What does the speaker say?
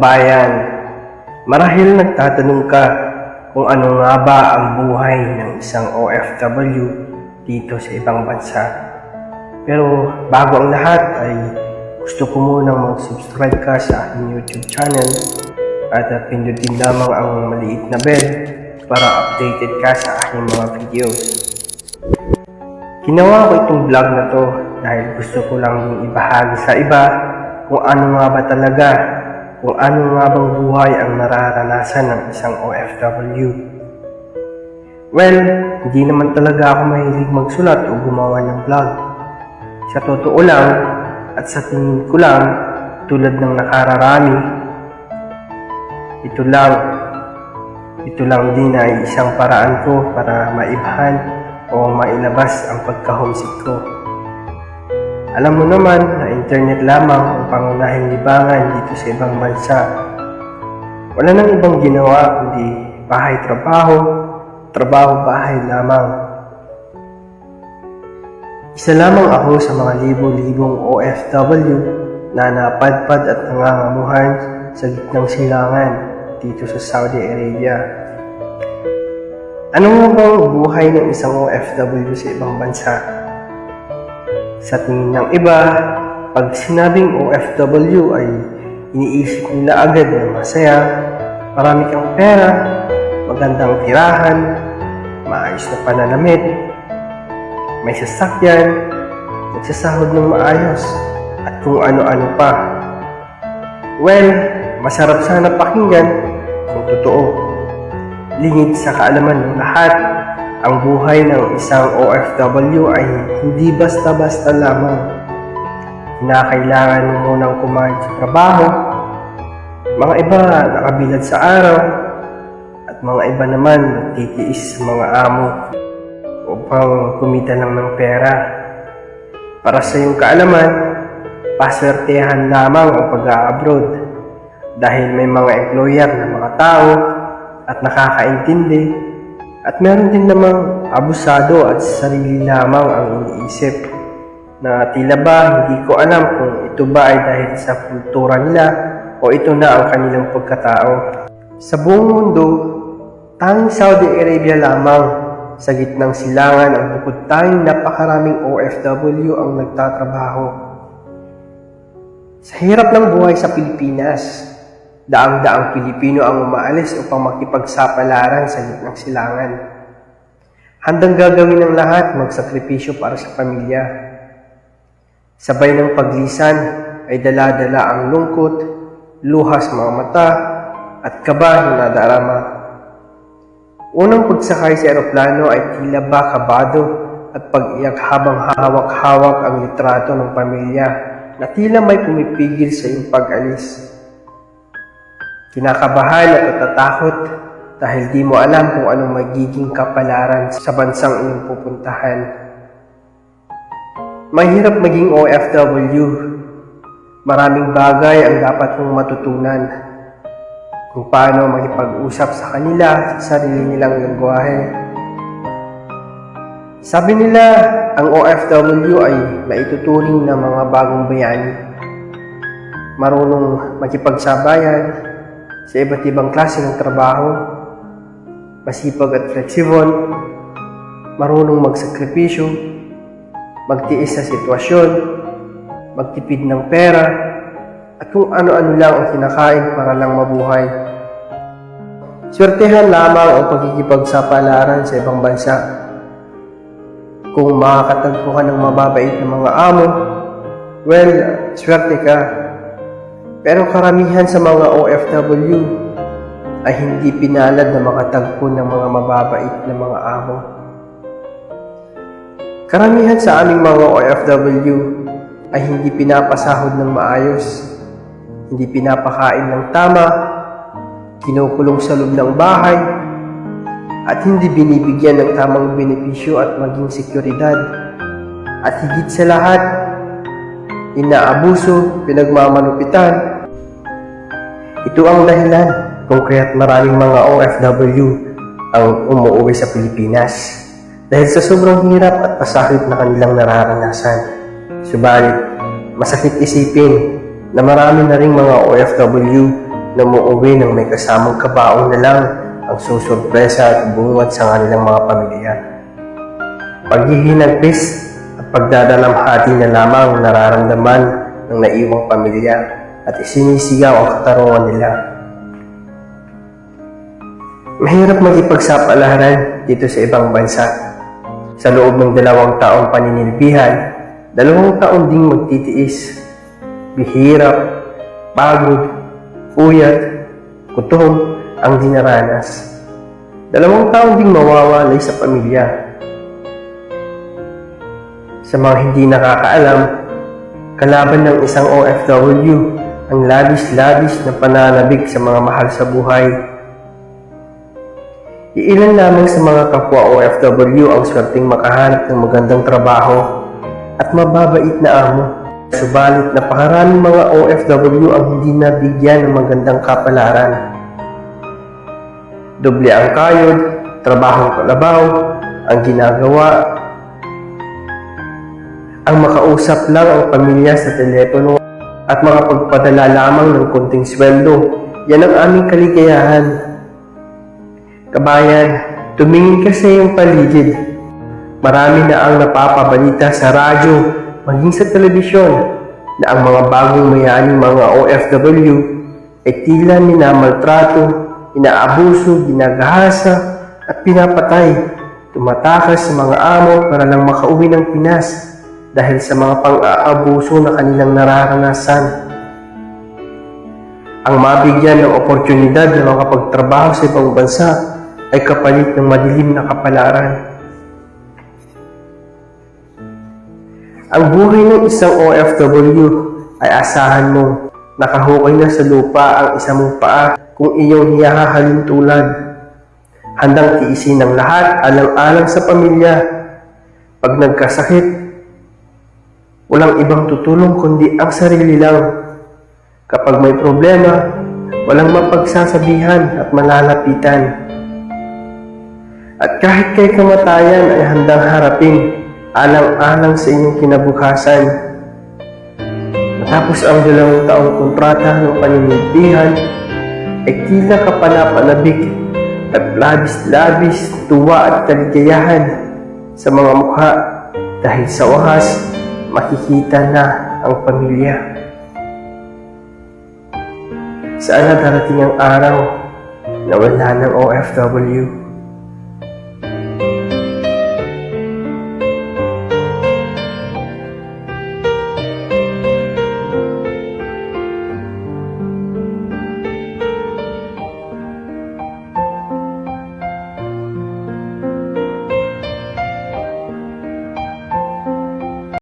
Bayan, marahil nagtatanong ka kung ano nga ba ang buhay ng isang OFW dito sa ibang bansa. Pero bago ang lahat ay gusto ko munang mag-subscribe ka sa aking YouTube channel at pindutin lamang ang maliit na bell para updated ka sa aking mga videos. Ginawa ko itong vlog na to dahil gusto ko lang yung ibahagi sa iba kung ano nga ba talaga, kung ano nga bang buhay ang nararanasan ng isang OFW. Well, hindi naman talaga ako mahilig magsulat o gumawa ng vlog. Sa totoo lang, at sa tingin ko lang, tulad ng nakararami, ito lang, ito lang din ay isang paraan ko para maibahan o mailabas ang pagka-homesick ko. Alam mo naman na internet lamang ang pangunahing libangan dito sa ibang bansa. Wala nang ibang ginawa kundi bahay-trabaho, trabaho-bahay lamang. Isa lamang ako sa mga libo-libong OFW na napadpad at nangangamuhan sa gitnang silangan dito sa Saudi Arabia. Ano nga bang buhay ng isang OFW sa ibang bansa? Sa tingin ng iba, pag sinabing OFW ay iniisip nila agad na masaya, marami kang pera, magandang tirahan, maayos na pananamit, may sasakyan, nagsasahod ng maayos, at kung ano-ano pa. Well, masarap sana pakinggan kung totoo. Lingid sa kaalaman ng lahat, ang buhay ng isang OFW ay hindi basta-basta lamang. Kinakailangan mo munang kumain sa trabaho, mga iba nakabilad sa araw, at mga iba naman nagtitiis sa mga amo upang kumita lang ng pera. Para sa iyong kaalaman, paswertehan lamang ang pag-abroad dahil may mga employer na mga tao at nakakaintindi at meron din namang abusado at sarili lamang ang iniisip na tila ba hindi ko alam kung ito ba ay dahil sa kultura nila o ito na ang kanilang pagkatao. Sa buong mundo, tanging Saudi Arabia lamang sa gitnang silangan ang bukod tanging napakaraming OFW ang nagtatrabaho. Sa hirap ng buhay sa Pilipinas, daang-daang Pilipino ang umaalis upang makipagsapalaran sa gitnang silangan. Handang gagawin ng lahat magsakripisyo para sa pamilya. Sabay ng paglisan ay dala-dala ang lungkot, luhas mga mata, at kaba na nadarama. Unang pagsakay sa eroplano ay tila ba kabado at pag-iyak habang hawak-hawak ang litrato ng pamilya na tila may pumipigil sa iyong pag-alis. Kinakabahan at natatakot dahil di mo alam kung anong magiging kapalaran sa bansang iyong pupuntahan. Mahirap maging OFW. Maraming bagay ang dapat mong matutunan. Kung paano makipag-usap sa kanila sa sarili nilang lingwahe. Sabi nila, ang OFW ay maituturing na mga bagong bayani. Marunong makipagsabayan sa iba't ibang klase ng trabaho, masipag at flexible, marunong magsakripisyo, magtiis sa sitwasyon, magtipid ng pera, at kung ano-ano lang ang kinakain para lang mabuhay. Swertehan lamang ang pagkikipagsapalaran sa ibang bansa. Kung makakatagpo ka ng mababait na mga amo, well, swerte ka. Pero karamihan sa mga OFW ay hindi pinalad na makatagpo ng mga mababait na mga amo. Karamihan sa aming mga OFW ay hindi pinapasahod ng maayos, hindi pinapakain ng tama, kinukulong sa loob ng bahay, at hindi binibigyan ng tamang benepisyo at maging seguridad. At higit sa lahat, inaabuso, pinagmamalupitan. Ito ang dahilan kung kaya't maraming mga OFW ang umuwi sa Pilipinas dahil sa sobrang hirap at pasakit na kanilang nararanasan. Subalit, masakit isipin na marami na ring mga OFW na muuwi ng may kasamang kabaong na lang ang susurpresa at bungad sa kanilang mga pamilya. Paghihinagpis at pagdadalamhati na lamang ang nararamdaman ng naiwang pamilya at isinisigaw ang katarungan nila. Mahirap makipagsapalaran dito sa ibang bansa. Sa loob ng dalawang taong paninilbihan, dalawang taon ding magtitiis. Bihirap, pagod, puyat, gutom ang dinaranas. Dalawang taon ding mawawalay sa pamilya. Sa mga hindi nakakaalam, kalaban ng isang OFW ang labis-labis na pananabik sa mga mahal sa buhay. Iilan lamang sa mga kapwa OFW ang swerteng makahanap ng magandang trabaho at mababait na amo. Subalit napakaraming mga OFW ang hindi nabigyan ng magandang kapalaran. Doble ang kayod, trabahong kalabaw, ang ginagawa. Ang makausap lang ang pamilya sa telepono at makapagpadala lamang ng konting sweldo. Yan ang aming kaligayahan. Kabayan, tumingin ka sa iyong paligid. Marami na ang napapabalita sa radyo, maging sa telebisyon, na ang mga bagong mayaning mga OFW ay tila minamaltrato, inaabuso, ginagahasa, at pinapatay. Tumatakas sa mga amo para lang makauwi ng Pinas dahil sa mga pang-aabuso na kanilang nararanasan. Ang mabigyan ng oportunidad na makapagtrabaho sa ibang bansa ay kapalit ng madilim na kapalaran. Ang buhay ng isang OFW ay asahan mo nakahukay na sa lupa ang isa mong paa kung iyong hiyahahalin tulad. Handang tiisin ng lahat alang-alang sa pamilya. Pag nagkasakit, walang ibang tutulong kundi ang sarili lang. Kapag may problema, walang mapagsasabihan at malalapitan. At kahit kay kamatayan ay handang harapin alang-alang sa inyong kinabukasan. Matapos ang dalawang taong kontrata ng paninilbihan, ay tila kapanapanabik at labis-labis tuwa at kaligayahan sa mga mukha dahil sa wakas makikita na ang pamilya. Saan na darating ang araw na wala ng OFW?